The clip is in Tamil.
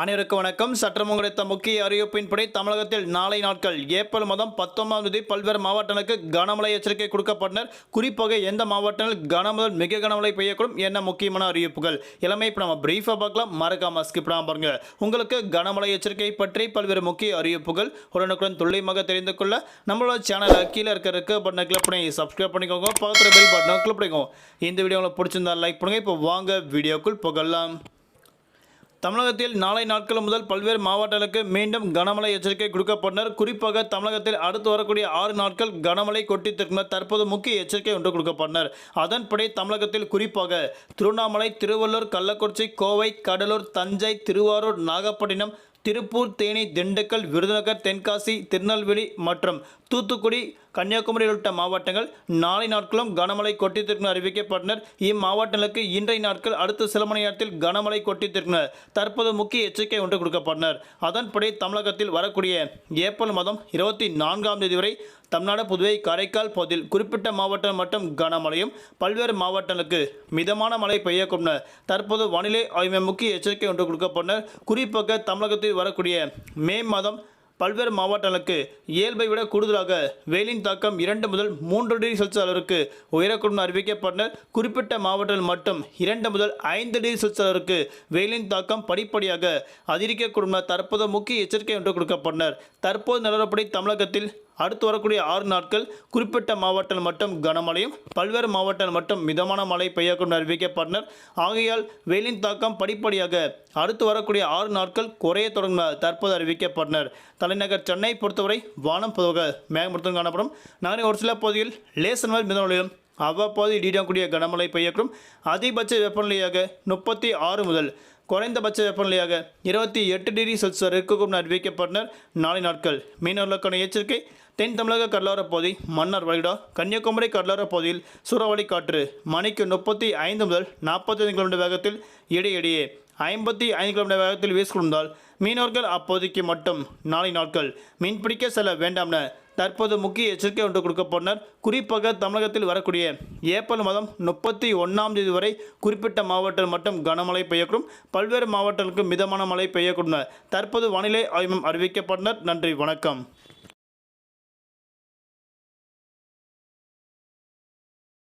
அனைவருக்கும் வணக்கம். சற்றம் கிடைத்த முக்கிய அறிவிப்பின்படி தமிழகத்தில் நாளை நாட்கள் ஏப்ரல் மாதம் பத்தொன்பதாம் தேதி பல்வேறு மாவட்டங்களுக்கு கனமழை எச்சரிக்கை கொடுக்கப்பட்டனர். குறிப்பாக எந்த மாவட்டங்களில் கனமுதல் மிக கனமழை பெய்யக்கூடும் என்ன முக்கியமான அறிவிப்புகள்? எல்லாமே இப்போ நம்ம பிரீஃபாக பார்க்கலாம். மறக்காம ஸ்கிப் பாருங்க. உங்களுக்கு கனமழை எச்சரிக்கை பற்றி பல்வேறு முக்கிய அறிவிப்புகள் உடனுக்குடன் துல்லியமாக தெரிந்து கொள்ள நம்மளோட சேனலை கீழே இருக்க இருக்க பட்டனை கிளிக் பண்ணி சப்ஸ்கிரைப் பண்ணிக்கோங்க. பக்கத்தில் பெல் பட்டனை கிளிக் பண்ணிக்கோங்க. இந்த வீடியோ உங்களுக்கு பிடிச்சிருந்தா லைக் பண்ணுங்க. இப்போ வாங்க வீடியோக்குள் புகழலாம் தமிழகத்தில் நாளை நாட்கள் முதல் பல்வேறு மாவட்டங்களுக்கு மீண்டும் கனமழை எச்சரிக்கை கொடுக்கப்பட்டனர். குறிப்பாக தமிழகத்தில் அடுத்து வரக்கூடிய ஆறு நாட்கள் கனமழை கொட்டி திரும்பினர் தற்போது முக்கிய எச்சரிக்கை ஒன்று கொடுக்கப்பட்டனர். அதன்படி தமிழகத்தில் குறிப்பாக திருவண்ணாமலை திருவள்ளூர் கள்ளக்குறிச்சி கோவை கடலூர் தஞ்சை திருவாரூர் நாகப்பட்டினம் திருப்பூர் தேனி திண்டுக்கல் விருதுநகர் தென்காசி திருநெல்வேலி மற்றும் தூத்துக்குடி கன்னியாகுமரி உள்ளிட்ட மாவட்டங்கள் நாளை நாட்களும் கனமழை கொட்டித்திருக்கும் அறிவிக்கப்பட்டனர். இம்மாவட்டங்களுக்கு இன்றைய நாட்கள் அடுத்த சில மணி நேரத்தில் கனமழை கொட்டித்திருக்கின்றனர் தற்போது முக்கிய எச்சரிக்கை ஒன்று கொடுக்கப்பட்டனர். அதன்படி தமிழகத்தில் வரக்கூடிய ஏப்ரல் மாதம் இருபத்தி நான்காம் தேதி வரை தமிழ்நாடு புதுவை காரைக்கால் பகுதியில் குறிப்பிட்ட மாவட்டம் மட்டும் கனமழையும் பல்வேறு மாவட்டங்களுக்கு மிதமான மழை பெய்யக்கும் தற்போது வானிலை ஆய்வு முக்கிய எச்சரிக்கை ஒன்று கொடுக்கப்பட்டனர் குறிப்பாக தமிழகத்தில் வரக்கூடிய மே மாதம் பல்வேறு மாவட்டங்களுக்கு இயல்பை விட கூடுதலாக வெயிலின் தாக்கம் இரண்டு முதல் மூன்று டிகிரி செல்சியஸ் அளவிற்கு உயரக்கூடும் அறிவிக்கப்பட்டனர் குறிப்பிட்ட மாவட்டங்கள் மட்டும் இரண்டு முதல் ஐந்து டிகிரி செல்சியஸ் அளவிற்கு வெயிலின் தாக்கம் படிப்படியாக அதிகரிக்கக்கூடும் தற்போது முக்கிய எச்சரிக்கை ஒன்று கொடுக்கப்பட்டனர் தற்போது நிலவரப்படி தமிழகத்தில் அடுத்து வரக்கூடிய ஆறு நாட்கள் குறிப்பிட்ட மாவட்டங்கள் மட்டும் கனமழையும் பல்வேறு மாவட்டங்கள் மட்டும் மிதமான மழை பெய்யக்கூடும் அறிவிக்கப்பட்டனர். ஆகையால் வெயிலின் தாக்கம் படிப்படியாக அடுத்து வரக்கூடிய ஆறு நாட்கள் குறைய தொடங்கும் தற்போது அறிவிக்கப்பட்டனர். தலைநகர் சென்னை பொறுத்தவரை வானம் பொதுவாக மேகமூர்த்தம் காணப்படும். நகரின் ஒரு சில பகுதியில் லேசன் மிதமலையும் அவ்வப்போது அவ்வப்போது கூடிய கனமழை பெய்யக்கூடும். அதிகபட்ச வெப்பநிலையாக முப்பத்தி ஆறு முதல் குறைந்தபட்ச வெப்பநிலையாக இருபத்தி எட்டு டிகிரி செல்சியஸ் இருக்கக்கூடும் அறிவிக்கப்பட்டனர் நாளை நாட்கள் மீனவர்களுக்கான எச்சரிக்கை. தென் தமிழக கடலோர பகுதி மன்னார் வளைகுடா கன்னியாகுமரி கடலோர பகுதியில் சூறாவளி காற்று மணிக்கு முப்பத்தி ஐந்து முதல் நாற்பத்தைந்து கிலோமீட்டர் வேகத்தில் இடையிடையே ஐம்பத்தி ஐந்து கிலோமீட்டர் வேகத்தில் வீசிக்கொண்டால் மீனவர்கள் அப்போதைக்கு மட்டும் நாளை நாட்கள் மீன்பிடிக்க செல்ல வேண்டாம் என தற்போது முக்கிய எச்சரிக்கை ஒன்று கொடுக்கப்பட்டனர் குறிப்பாக தமிழகத்தில் வரக்கூடிய ஏப்ரல் மாதம் முப்பத்தி ஒன்றாம் தேதி வரை குறிப்பிட்ட மாவட்டம் மட்டும் கனமழை பெய்யக்கூடும். பல்வேறு மாவட்டங்களுக்கு மிதமான மழை பெய்யக்கூடும் தற்போது வானிலை ஆய்வம் அறிவிக்கப்பட்டனர். நன்றி வணக்கம்.